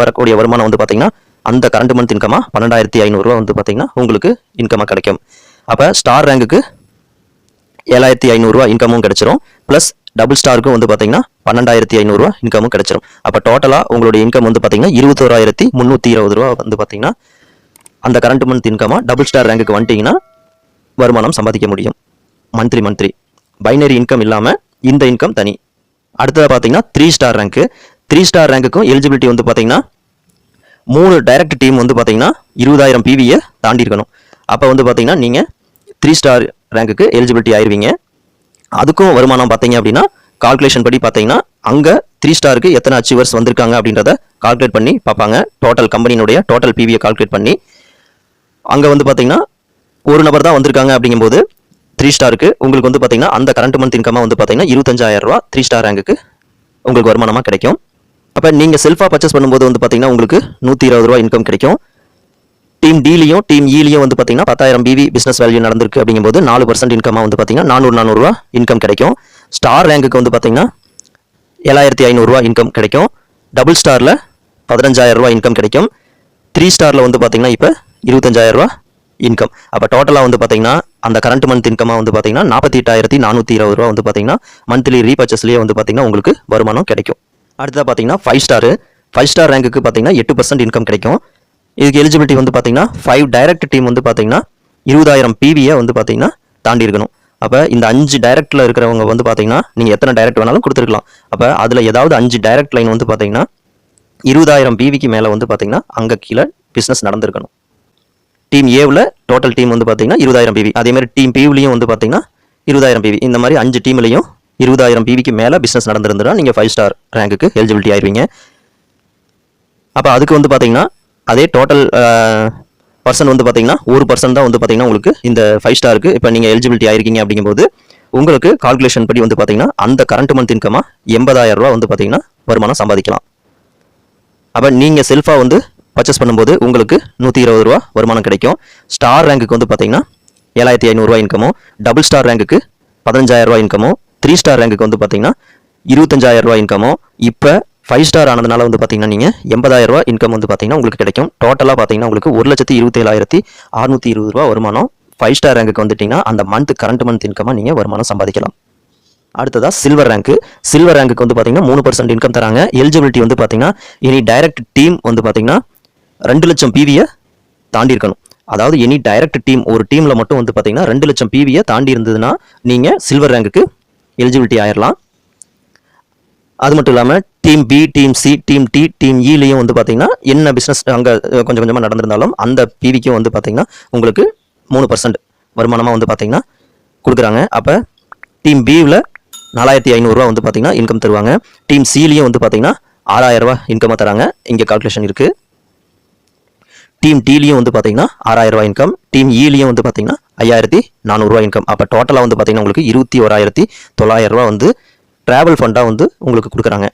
வரக்கூடிய வருமானம் வந்து பார்த்தீங்கன்னா அந்த கரண்ட் மந்த் இன்கமாக பன்னெண்டாயிரத்தி ஐநூறுரூவா வந்து பார்த்தீங்கன்னா உங்களுக்கு இன்கமாக கிடைக்கும். அப்போ ஸ்டார் ரேங்குக்கு ஏழாயிரத்தி ஐநூறுரூவா இன்கமும் கிடைச்சிரும். ப்ளஸ் டபுள் ஸ்டாருக்கும் வந்து பார்த்தீங்கன்னா பன்னெண்டாயிரத்தி ஐநூறுரூவா இன்கமும் கிடைச்சிரும். அப்போ டோட்டலாக உங்களுடைய இன்கம் வந்து பார்த்தீங்கன்னா இருபத்தோராயிரத்தி முந்நூற்றி இருபது ரூபா வந்து பார்த்தீங்கன்னா அந்த கரண்ட் மந்த் இன்கமாக டபுள் ஸ்டார் ரேங்குக்கு வந்துட்டிங்கன்னா வருமானம் சம்பாதிக்க முடியும். மந்த்லி மந்த்லி பைனரி இன்கம் இல்லாமல் இந்த இன்கம் தனி. அடுத்ததாக பார்த்தீங்கன்னா த்ரீ ஸ்டார் ரேங்க்கு த்ரீ ஸ்டார் ரேங்குக்கும் எலிஜிபிலிட்டி வந்து பார்த்தீங்கன்னா மூணு டைரக்ட் டீம் வந்து பார்த்தீங்கன்னா இருபதாயிரம் பிவியை தாண்டி இருக்கணும் அப்போ வந்து பார்த்தீங்கன்னா நீங்கள் த்ரீ ஸ்டார் ரேங்குக்கு எலிஜிபிலிட்டி ஆயிடுவீங்க அதுக்கும் வருமானம் பார்த்தீங்க அப்படின்னா கால்குலேஷன் படி பார்த்தீங்கன்னா அங்கே த்ரீ ஸ்டாருக்கு எத்தனை அச்சீவர்ஸ் வந்திருக்காங்க அப்படின்றத கால்குலேட் பண்ணி பார்ப்பாங்க. டோட்டல் கம்பெனியினுடைய டோட்டல் பிவியை கால்குலேட் பண்ணி அங்கே வந்து பார்த்தீங்கன்னா ஒரு நபர் தான் வந்திருக்காங்க அப்படிங்கும்போது த்ரீ ஸ்டாருக்கு உங்களுக்கு வந்து பார்த்தீங்கன்னா அந்த கரண்ட் மந்த் இன்கமாக வந்து பார்த்தீங்கன்னா இருபத்தஞ்சாயிரம் ரூபா த்ரீ ஸ்டார் ரேங்குக்கு உங்களுக்கு வருமானமாக கிடைக்கும். அப்போ நீங்கள் செல்ஃபாக பர்ச்சேஸ் பண்ணும்போது வந்து பார்த்தீங்கன்னா உங்களுக்கு நூற்றி இருபது ரூபா இன்கம் கிடைக்கும். டீம் டிலையும் டீம் இலையும் e வந்து பார்த்தீங்கன்னா பத்தாயிரம் பிவி பிஸ்னஸ் வேல்யூ நடந்திருக்கு அப்படிங்கும்போது நாலு பர்சன்ட் இன்கமாக வந்து பார்த்தீங்கன்னா நானூறு நானூறுரூவா இன்கம் கிடைக்கும். ஸ்டார் ரேங்குக்கு வந்து பார்த்தீங்கன்னா ஏழாயிரத்தி ஐநூறுரூவா இன்கம் கிடைக்கும். டபுள் ஸ்டாரில் பதினஞ்சாயிரரூவா இன்கம் கிடைக்கும். த்ரீ ஸ்டாரில் வந்து பார்த்தீங்கன்னா இப்போ இருபத்தஞ்சாயிரரூவா இன்கம் அப்போ டோட்டலாக வந்து பார்த்தீங்கன்னா அந்த கரண்ட் மந்த் இன்கமாக வந்து பார்த்தீங்கன்னா நாற்பத்தி எட்டாயிரத்தி நானூற்றி இருபது ரூபா வந்து பார்த்தீங்கன்னா மந்த்லி ரீபர்ச்சஸ்லேயே வந்து பார்த்தீங்கன்னா உங்களுக்கு வருமானம் கிடைக்கும். அடுத்ததாக பார்த்தீங்கன்னா ஃபைவ் ஸ்டாரு ஃபைவ் ஸ்டார் ரேங்குக்கு பார்த்தீங்கன்னா எட்டு பர்சன்ட் இன்கம் கிடைக்கும். இதுக்கு எலிஜிபிலிட்டி வந்து பார்த்தீங்கன்னா ஃபைவ் டைரக்ட் டீம் வந்து பார்த்தீங்கன்னா இருபதாயிரம் பிவியை வந்து பார்த்தீங்கன்னா தாண்டி இருக்கணும். அப்போ இந்த அஞ்சு டைரக்டில் இருக்கிறவங்க வந்து பார்த்தீங்கன்னா நீங்கள் எத்தனை டைரக்ட் வேணாலும் கொடுத்துருக்கலாம். அப்போ அதில் ஏதாவது அஞ்சு டைரக்ட் லைன் வந்து பார்த்தீங்கன்னா இருபதாயிரம் பிவிக்கு மேலே வந்து பார்த்தீங்கன்னா அங்கே கீழே பிஸ்னஸ் நடந்திருக்கணும். டீம் ஏவில் டோட்டல் டீம் வந்து பார்த்தீங்கன்னா இருபதாயிரம் பிவி அதேமாதிரி டீம் பிவிலையும் வந்து பார்த்தீங்கன்னா இருபதாயிரம் பிவி இந்த மாதிரி அஞ்சு டீம்லையும் இருபதாயிரம் பிவிக்கு மேலே பிஸ்னஸ் நடந்திருந்தா நீங்கள் ஃபைவ் ஸ்டார் ரேங்குக்கு எலிஜிபிலிட்டி ஆயிருவீங்க. அப்போ அதுக்கு வந்து பார்த்தீங்கன்னா அதே டோட்டல் பர்சன் வந்து பார்த்தீங்கன்னா ஒரு பர்சன் தான் வந்து பார்த்தீங்கன்னா உங்களுக்கு இந்த ஃபைவ் ஸ்டாருக்கு இப்போ நீங்கள் எலிஜிபிலிட்டி ஆயிருக்கீங்க அப்படிங்கும்போது உங்களுக்கு கால்குலேஷன் படி வந்து பார்த்தீங்கன்னா அந்த கரண்ட் மந்த் இன்கமாக எண்பதாயிரம் ரூபா வந்து பார்த்தீங்கன்னா வருமானம் சம்பாதிக்கலாம். அப்போ நீங்கள் செல்ஃபாக வந்து பர்ச்சேஸ் பண்ணும்போது உங்களுக்கு நூற்றி இருபது ரூபா வருமானம் கிடைக்கும். ஸ்டார் ரேங்குக்கு வந்து பார்த்தீங்கன்னா ஏழாயிரத்தி ஐநூறுரூவா இன்கமும் டபுள் ஸ்டார் ரேங்குக்கு பதினஞ்சாயிரம் ரூபா இன்கமும் த்ரீ ஸ்டார் ரேங்குக்கு வந்து பார்த்தீங்கன்னா இருபத்தஞ்சாயிரம் ரூபா இன்கமும் இப்போ ஃபைவ் ஸ்டார் ஆனதுனால வந்து பார்த்தீங்கன்னா நீங்கள் எண்பதாயிரரூவா இன்கம் வந்து பார்த்தீங்கன்னா உங்களுக்கு கிடைக்கும். டோட்டலாக பார்த்தீங்கன்னா உங்களுக்கு ஒரு லட்சத்தி இருபத்தேழாயிரத்தி அறுநூற்றி இருபது ரூபா வருமானம். ஃபைவ் ஸ்டார் ரேங்க்கு வந்துட்டிங்கன்னா அந்த மந்த் கரண்ட் மந்த் இன்கமாக நீங்கள் வருமானம் சம்பாதிக்கலாம். அடுத்ததாக சில்வர் ரேங்க்கு சில்வர் ரேங்க்கு வந்து பார்த்தீங்கன்னா மூணு பர்சன்ட் இன்கம் தராங்க. எலிஜிபிலிட்டி வந்து பார்த்தீங்கன்னா எனி டைரக்ட் டீம் வந்து பார்த்தீங்கன்னா ரெண்டு லட்சம் பிவியை தாண்டி இருக்கணும். அதாவது எனி டைரக்ட் டீம் ஒரு டீமில் மட்டும் வந்து பார்த்தீங்கன்னா ரெண்டு லட்சம் பிவியை தாண்டி இருந்ததுன்னா நீங்கள் சில்வர் ரேங்குக்கு எலிஜிபிலிட்டி ஆயிடலாம் அது மட்டும் இல்லாமல் team B team C team D team இலையும் வந்து பார்த்தீங்கன்னா என்ன பிஸ்னஸ் அங்கே கொஞ்சம் கொஞ்சமாக நடந்திருந்தாலும் அந்த பிவிக்கும் வந்து பார்த்தீங்கன்னா உங்களுக்கு மூணு பர்சன்ட் வருமானமாக வந்து பார்த்தீங்கன்னா கொடுக்குறாங்க. அப்போ டீம் பியில் நாலாயிரத்தி ஐநூறுரூவா வந்து பார்த்தீங்கன்னா இன்கம் தருவாங்க. டீம் சிலையும் வந்து பார்த்தீங்கன்னா ஆறாயிரரூவா இன்கமாக தராங்க. இங்கே கால்குலேஷன் இருக்குது டீம் டிலையும் வந்து பார்த்தீங்கன்னா ஆறாயிரரூவா இன்கம் டீம் இலையும் e வந்து பார்த்தீங்கன்னா ஐயாயிரத்தி நானூறுரூவா இன்கம் அப்போ டோட்டலாக வந்து பார்த்தீங்கன்னா உங்களுக்கு இருபத்தி ஓராயிரத்தி தொள்ளாயிரம் ரூபா வந்து ட்ராவல் ஃபண்டாக வந்து உங்களுக்கு கொடுக்குறாங்க.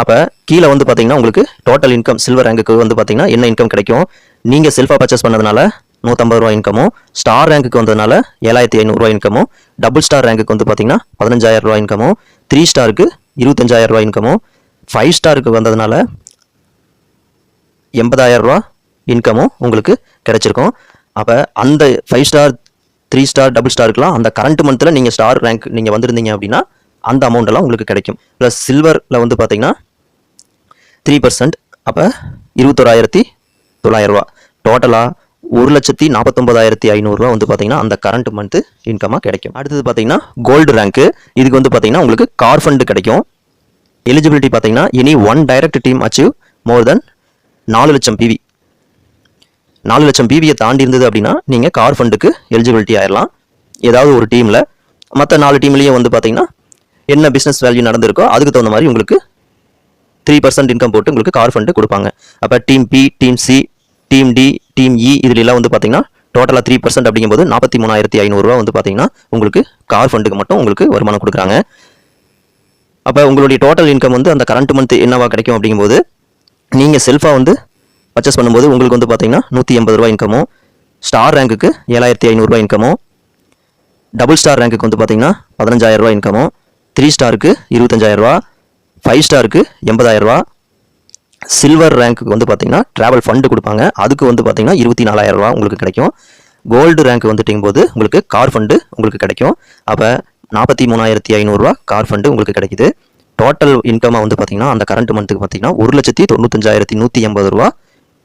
அப்போ கீழே வந்து பார்த்தீங்கன்னா உங்களுக்கு டோட்டல் இன்கம் சில்வர் ரேங்குக்கு வந்து பார்த்தீங்கன்னா என்ன இன்கம் கிடைக்கும்? நீங்கள் செல்ஃபாக பர்ச்சேஸ் பண்ணதுனால நூற்றம்பது ரூபா இன்கமும் ஸ்டார் ரேங்குக்கு வந்ததுனால ஏழாயிரத்தி ஐநூறுரூவா இன்கமும் டபுள் ஸ்டார் ரேங்குக்கு வந்து பார்த்தீங்கன்னா பதினஞ்சாயிரம் ரூபா இன்கமும் த்ரீ ஸ்டாருக்கு இருபத்தஞ்சாயிரம் ரூபா இன்கமும் ஃபைவ் ஸ்டாருக்கு வந்ததுனால எண்பதாயிரம் ரூபா இன்கமும் உங்களுக்கு கிடைச்சிருக்கும். அப்போ அந்த five star three star double ஸ்டாருக்குலாம் அந்த கரண்ட் மந்தில் நீங்கள் ஸ்டார் ரேங்க் நீங்கள் வந்திருந்தீங்க அப்படின்னா அந்த அமௌண்ட்டெல்லாம் உங்களுக்கு கிடைக்கும். ப்ளஸ் சில்வரில் வந்து பார்த்தீங்கன்னா த்ரீ பர்சன்ட் அப்போ இருபத்தோராயிரத்தி தொள்ளாயிரரூவா டோட்டலாக ஒரு லட்சத்தி நாற்பத்தொம்பதாயிரத்தி ஐநூறுரூவா வந்து பார்த்தீங்கன்னா அந்த கரண்ட் மந்த்து இன்கமாக கிடைக்கும். அடுத்தது பார்த்தீங்கன்னா கோல்டு ரேங்க்கு இதுக்கு வந்து பார்த்தீங்கன்னா உங்களுக்கு கார் ஃபண்டு கிடைக்கும். எலிஜிபிலிட்டி பார்த்தீங்கன்னா any one direct team achieve more then நாலு லட்சம் பிவி நாலு லட்சம் பிவியை தாண்டி இருந்தது அப்படின்னா நீங்கள் கார் ஃபண்டுக்கு எலிஜிபிலிட்டி ஆயிடலாம் ஏதாவது ஒரு டீமில் மற்ற நாலு டீம்லேயும் வந்து பார்த்தீங்கன்னா என்ன பிஸ்னஸ் வேல்யூ நடந்திருக்கோ அதுக்கு தகுந்த மாதிரி உங்களுக்கு த்ரீ பர்சன்ட் இன்கம் போட்டு உங்களுக்கு கார் ஃபண்டு கொடுப்பாங்க. அப்போ team B team C team D team E இதுலாம் வந்து பார்த்தீங்கன்னா டோட்டலாக த்ரீ பர்சன்ட் அப்படிங்கும்போது நாற்பத்தி மூணாயிரத்தி ஐநூறுரூவா வந்து பார்த்தீங்கன்னா உங்களுக்கு கார் ஃபண்டுக்கு மட்டும் உங்களுக்கு வருமானம் கொடுக்குறாங்க. அப்போ உங்களுடைய டோட்டல் இன்கம் வந்து அந்த கரண்ட் மந்த் என்னவா கிடைக்கும் அப்படிங்கும்போது நீங்கள் செல்ஃபாக வந்து பர்ச்சேஸ் பண்ணும்போது உங்களுக்கு வந்து பார்த்தீங்கன்னா நூற்றி எண்பது ரூபா இன்கமும் ஸ்டார் ரேங்க்குக்கு ஏழாயிரத்தி ஐநூறுரூவா இன்கமும் டபுள் ஸ்டார் ரேங்க்குக்கு வந்து பார்த்தீங்கன்னா பதினஞ்சாயிரம் இன்கமோ இன்கமும் த்ரீ ஸ்டாருக்கு இருபத்தஞ்சாயிரரூவா ஃபைவ் ஸ்டாருக்கு எண்பதாயிரரூவா சில்வர் ரேங்க்குக்கு வந்து பார்த்தீங்கன்னா ட்ராவல் ஃபண்டு கொடுப்பாங்க. அதுக்கு வந்து பார்த்தீங்கன்னா இருபத்தி நாலாயிரரூவா உங்களுக்கு கிடைக்கும். கோல்டு ரேங்க் வந்துட்டும் போது உங்களுக்கு கார் ஃபண்டு உங்களுக்கு கிடைக்கும். அப்போ நாற்பத்தி மூணாயிரத்தி ஐநூறுரூவா கார் ஃபண்டு உங்களுக்கு கிடைக்குது. டோட்டல் இன்கமாக வந்து பார்த்தீங்கன்னா அந்த கரண்ட் மந்த்துக்கு பார்த்தீங்கன்னா ஒரு லட்சத்தி தொண்ணூத்தஞ்சாயிரத்தி நூற்றி எண்பது ரூபா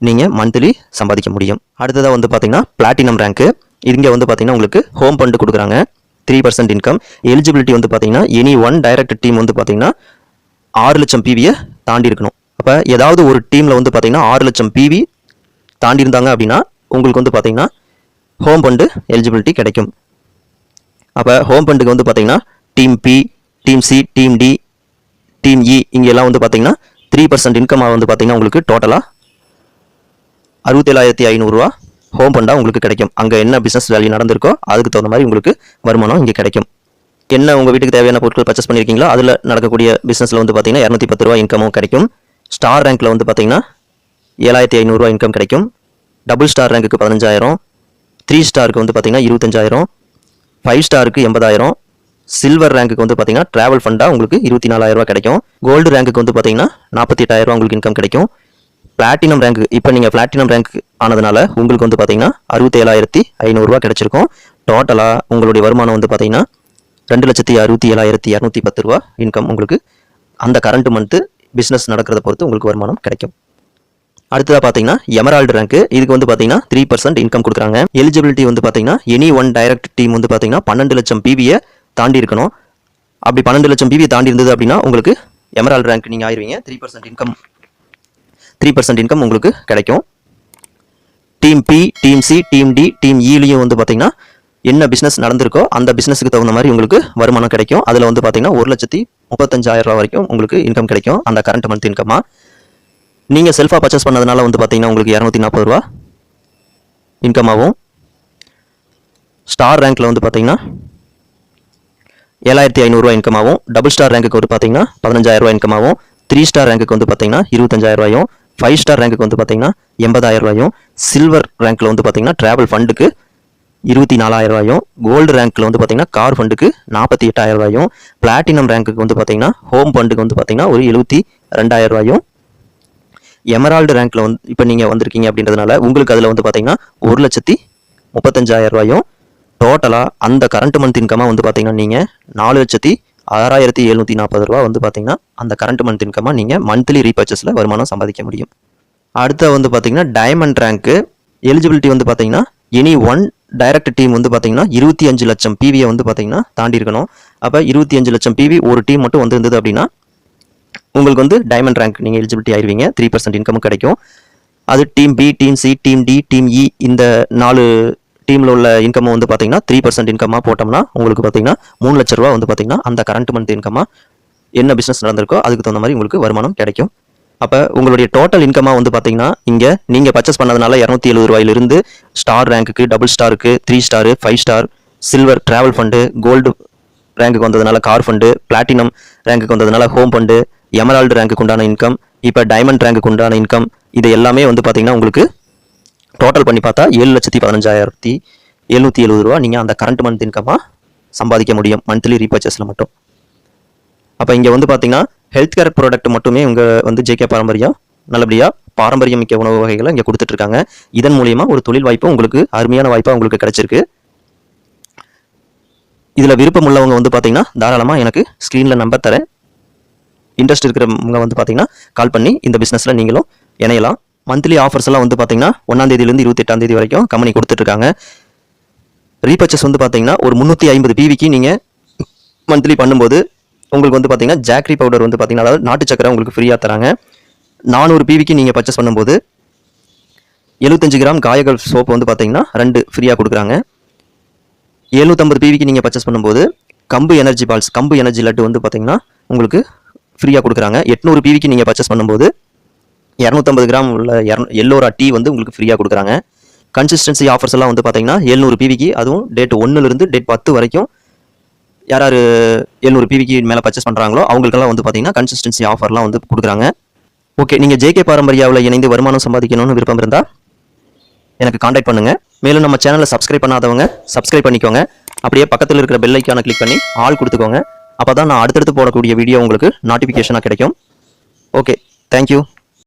நீங்கள் மந்த்லி சம்பாதிக்க முடியும். அடுத்ததாக வந்து பார்த்தீங்கன்னா பிளாட்டினம் ரேங்க்கு இங்கே வந்து பார்த்தீங்கன்னா உங்களுக்கு ஹோம் ஃபண்டு கொடுக்குறாங்க. த்ரீ பர்சன்ட் இன்கம் எலிஜிபிலிட்டி வந்து பார்த்தீங்கன்னா எனி ஒன் டைரக்ட் டீம் வந்து பார்த்தீங்கன்னா ஆறு லட்சம் பிவியை தாண்டி இருக்கணும். அப்போ ஏதாவது ஒரு டீமில் வந்து பார்த்தீங்கன்னா ஆறு லட்சம் பிவி தாண்டி இருந்தாங்க அப்படின்னா உங்களுக்கு வந்து பார்த்தீங்கன்னா ஹோம் ஃபண்டு எலிஜிபிலிட்டி கிடைக்கும். அப்போ ஹோம் ஃபண்டுக்கு வந்து பார்த்தீங்கன்னா team B team C team D team E e, இங்கெல்லாம் வந்து பார்த்தீங்கன்னா த்ரீ பர்சன்ட் இன்கமாக வந்து பார்த்தீங்கன்னா உங்களுக்கு டோட்டலாக அறுபத்தேழாயிரத்தி ஐநூறுரூவா ஹோம் ஃபண்டாக உங்களுக்கு கிடைக்கும். அங்கே என்ன பிஸ்னஸ் வேல்யூ நடந்திருக்கோ அதுக்கு தகுந்த மாதிரி உங்களுக்கு வருமானம் இங்கே கிடைக்கும். என்ன உங்கள் வீட்டுக்கு தேவையான பொருட்கள் பர்ச்சேஸ் பண்ணியிருக்கீங்களோ அதில் நடக்கக்கூடிய பிஸ்னஸில் வந்து பார்த்தீங்கன்னா இரநூத்தி பத்து ரூபா இன்கமும் கிடைக்கும். ஸ்டார் ரேங்க்கில் வந்து பார்த்தீங்கன்னா ஏழாயிரத்தி ஐநூறுரூவா இன்கம் கிடைக்கும். டபுள் ஸ்டார் ரேங்க்குக்கு பதினஞ்சாயிரம். த்ரீ ஸ்டாருக்கு வந்து பார்த்தீங்கன்னா இருபத்தஞ்சாயிரம். ஃபைவ் ஸ்டாருக்கு எண்பதாயிரம். சில்வர் ரேங்க்குக்கு வந்து பார்த்தீங்கன்னா ட்ராவல் ஃபண்டாக உங்களுக்கு இருபத்தி நாலாயிரரூவா கிடைக்கும். கோல்டு ரேங்க்குக்கு வந்து பார்த்தீங்கன்னா நாற்பத்தி எட்டாயிரரூவா உங்களுக்கு இன்கம் கிடைக்கும். பிளாட்டினம் ரேங்க் இப்போ நீங்கள் பிளாட்டினம் ரேங்க் ஆனதுனால உங்களுக்கு வந்து பார்த்தீங்கன்னா அறுபத்தேழாயிரத்தி ஐநூறுரூவா கிடைச்சிருக்கும். டோட்டலாக உங்களுடைய வருமானம் வந்து பார்த்தீங்கன்னா ரெண்டு லட்சத்தி அறுபத்தி ஏழாயிரத்தி இரநூத்தி பத்து ரூபா இன்கம் உங்களுக்கு அந்த கரண்ட் மந்த்து பிஸ்னஸ் நடக்கிறத பொறுத்து உங்களுக்கு வருமானம் கிடைக்கும். அடுத்ததாக பார்த்தீங்கன்னா எமரால்டு ரேங்க் இதுக்கு வந்து பார்த்தீங்கன்னா த்ரீ பர்சன்ட் இன்கம் கொடுக்குறாங்க. எலிஜிபிலிட்டி வந்து பார்த்தீங்கன்னா எனி ஒன் டைரக்ட் டீம் வந்து பார்த்தீங்கன்னா பன்னெண்டு லட்சம் பிவியை தாண்டி இருக்கணும். அப்படி பன்னெண்டு லட்சம் பிவியை தாண்டி இருந்தது அப்படின்னா உங்களுக்கு எமரால்டு ரேங்க் நீங்கள் ஆயிருவீங்க. Three percent income three percent income உங்களுக்கு கிடைக்கும். Team B team C team D team இலையும் வந்து பார்த்தீங்கன்னா என்ன பிஸ்னஸ் நடந்திருக்கோ அந்த பிஸ்னஸுக்கு தகுந்த மாதிரி உங்களுக்கு வருமானம் கிடைக்கும். அதில் வந்து பார்த்தீங்கன்னா ஒரு லட்சத்தி முப்பத்தஞ்சாயிரம் ரூபா வரைக்கும் உங்களுக்கு இன்கம் கிடைக்கும் அந்த கரண்ட் மந்த் இன்கமாக நீங்கள் செல்ஃபாக பர்ச்சேஸ் பண்ணதுனால வந்து பார்த்தீங்கன்னா உங்களுக்கு இரநூத்தி நாற்பது ரூபா இன்கம் ஆகும் ஸ்டார் ரேங்க்கில் வந்து பார்த்தீங்கன்னா ஏழாயிரத்தி ஐநூறுரூவா இன்கம் ஆகும் டபுள் ஸ்டார் ரேங்க்குக்கு வந்து பார்த்தீங்கன்னா பதினஞ்சாயிரரூவா இன்கமாகவும் இன்கம் ஆகும் த்ரீ ஸ்டார் ரேங்க்குக்கு வந்து பார்த்தீங்கன்னா இருபத்தஞ்சாயிரரூவாயும் ஃபைவ் ஸ்டார் ரேங்க்குக்கு வந்து பார்த்தீங்கன்னா எண்பதாயிரம் ரூபாயும் சில்வர் ரேங்க்கில் வந்து பார்த்தீங்கன்னா ட்ராவல் ஃபண்டுக்கு இருபத்தி நாலாயிரம் ரூபாயும் கோல்டு ரேங்க்கில் வந்து பார்த்தீங்கன்னா கார் ஃபண்டுக்கு நாற்பத்தி எட்டாயிரம் ரூபாயும் பிளாட்டினம் ரேங்க்குக்கு வந்து பார்த்தீங்கன்னா ஹோம் ஃபண்டுக்கு வந்து பார்த்தீங்கன்னா ஒரு எழுபத்தி ரெண்டாயிரம் ரூபாயும். எமரால்டு ரேங்க்கில் வந்து இப்போ நீங்கள் வந்திருக்கீங்க அப்படின்றதுனால உங்களுக்கு அதில் வந்து பார்த்தீங்கன்னா ஒரு லட்சத்தி முப்பத்தஞ்சாயிரம் ரூபாயும் டோட்டலாக அந்த கரண்ட் மந்த் இன்கமாக வந்து பார்த்தீங்கன்னா நீங்கள் நாலு லட்சத்தி ஆறாயிரத்தி எழுநூற்றி நாற்பது ரூபா வந்து பார்த்தீங்கன்னா அந்த கரண்ட் மந்த் இன்கமாக நீங்கள் மந்த்லி ரீபர்ச்சஸில் வருமானம் சம்பாதிக்க முடியும். அடுத்த வந்து பார்த்தீங்கன்னா டைமண்ட் ரேங்க்கு எலிஜிபிலிட்டி வந்து பார்த்தீங்கன்னா எனி ஒன் டைரக்ட் டீம் வந்து பார்த்தீங்கன்னா இருபத்தி அஞ்சு லட்சம் பிவியை வந்து பார்த்தீங்கன்னா தாண்டி இருக்கணும். அப்போ இருபத்தி அஞ்சு லட்சம் பிவி ஒரு டீம் மட்டும் வந்திருந்தது அப்படின்னா உங்களுக்கு வந்து டைமண்ட் ரேங்க் நீங்கள் எலிஜிபிலிட்டி ஆயிருவீங்க. த்ரீ பர்சன்ட் இன்கம் கிடைக்கும். அது team B team C team D team E இந்த நாலு டீமில் உள்ள இன்கம் வந்து பார்த்தீங்கன்னா த்ரீ பர்சன்ட் இன்கமாக போட்டோம்னா உங்களுக்கு பார்த்தீங்கன்னா மூணு லட்ச ரூபா வந்து பார்த்தீங்கன்னா அந்த கரண்ட் மந்த் இன்கமாக என்ன பிஸ்னஸ் நடந்திருக்கோ அதுக்கு தகுந்த மாதிரி உங்களுக்கு வருமானம் கிடைக்கும். அப்போ உங்களுடைய டோட்டல் இன்கமாக வந்து பார்த்தீங்கன்னா இங்கே நீங்கள் பர்ச்சேஸ் பண்ணதுனால இரநூத்தி எழுபது ரூபாயிலிருந்து ஸ்டார் ரேங்க்குக்கு டபுள் ஸ்டாருக்கு three star five star silver travel fund gold ரேங்க்குக்கு வந்ததுனால கார் ஃபண்டு பிளாட்டினம் ரேங்க்குக்கு வந்ததுனால ஹோம் ஃபண்டு எமரால்டு ரேங்க்குக்கு உண்டான இன்கம் இப்போ டைமண்ட் ரேங்க்குக்கு உண்டான இன்கம் இது எல்லாமே வந்து பார்த்தீங்கன்னா உங்களுக்கு டோட்டல் பண்ணி பார்த்தா ஏழு லட்சத்தி பதினஞ்சாயிரத்தி எழுநூற்றி எழுபது ரூபா நீங்கள் அந்த கரண்ட் மந்த் இன்கமாக சம்பாதிக்க முடியும் மந்த்லி ரீபர்ச்சஸில் மட்டும். அப்போ இங்கே வந்து பார்த்தீங்கன்னா ஹெல்த் கேர் ப்ராடக்ட் மட்டுமே இங்கே வந்து ஜேகே பாரம்பரியம் நல்லபடியாக பாரம்பரியம் மிக்க உணவு வகைகளை இங்கே கொடுத்துட்ருக்காங்க. இதன் மூலிமா ஒரு தொழில் வாய்ப்பு உங்களுக்கு அருமையான வாய்ப்பாக உங்களுக்கு கிடச்சிருக்கு. இதில் விருப்பம் உள்ளவங்க வந்து பார்த்தீங்கன்னா தாராளமாக எனக்கு ஸ்க்ரீனில் நம்பர் தரேன். இன்ட்ரெஸ்ட் இருக்கிறவங்க வந்து பார்த்தீங்கன்னா கால் பண்ணி இந்த பிஸ்னஸில் நீங்களும் இணையலாம். மந்த்லி ஆஃபர்ஸ் எல்லாம் வந்து பார்த்தீங்கன்னா ஒன்றாந்தேதியிலேருந்து இருபத்தெட்டாம் தேதி வரைக்கும் கம்பெனி கொடுத்துட்ருக்காங்க. ரீபர்ச்சஸ் வந்து பார்த்தீங்கன்னா ஒரு முந்நூற்றி ஐம்பது பிவிக்கு நீங்கள் மந்த்லி பண்ணும்போது உங்களுக்கு வந்து பார்த்தீங்கன்னா ஜாக்ரி பவுடர் வந்து பார்த்தீங்கன்னா அதாவது நாட்டு சக்கரை உங்களுக்கு ஃப்ரீயாக தராங்க. நானூறு பிவிக்கு நீங்கள் பர்ச்சேஸ் பண்ணும்போது எழுபத்தஞ்சு கிராம் காயகல் சோப்பு வந்து பார்த்தீங்கன்னா ரெண்டு ஃப்ரீயாக கொடுக்குறாங்க. எழுநூற்றம்பது பிவிக்கு நீங்கள் பர்ச்சேஸ் பண்ணும்போது கம்பு எனர்ஜி பால்ஸ் கம்பு எனர்ஜி லட்டு வந்து பார்த்தீங்கன்னா உங்களுக்கு ஃப்ரீயாக கொடுக்குறாங்க. எட்நூறு பிவிக்கு நீங்கள் பர்ச்சேஸ் பண்ணும்போது இரநூத்தம்பது கிராம் உள்ள எல்லோரா டீ வந்து உங்களுக்கு ஃப்ரீயாக கொடுக்குறாங்க. கன்சிஸ்டன்சி ஆஃபர்ஸ் எல்லாம் வந்து பார்த்தீங்கன்னா எழுநூறு பிவிக்கு அதுவும் டேட் ஒன்றுலேருந்து டேட் பத்து வரைக்கும் யார் யார் எழுநூறு பிவிக்கு மேலே பர்ச்சேஸ் பண்ணுறாங்களோ அவங்களுக்கெல்லாம் வந்து பார்த்தீங்கன்னா கன்சிஸ்டன்சி ஆஃபர்லாம் வந்து கொடுக்குறாங்க. ஓகே நீங்கள் ஜேகே பாரம்பரியாவில் இணைந்து வருமானம் சம்பாதிக்கணும்னு விருப்பம் இருந்தால் எனக்கு காண்டாக்ட் பண்ணுங்கள் மேலும் நம்ம சேனலை சப்ஸ்கிரைப் பண்ணாதவங்க சப்ஸ்கிரைப் பண்ணிக்கோங்க. அப்படியே பக்கத்தில் இருக்கிற பெல் ஐக்கானை கிளிக் பண்ணி ஆள் கொடுத்துக்கோங்க. அப்போ தான் நான் அடுத்தடுத்து போடக்கூடிய வீடியோ உங்களுக்கு நோட்டிஃபிகேஷனாக கிடைக்கும். Okay thank you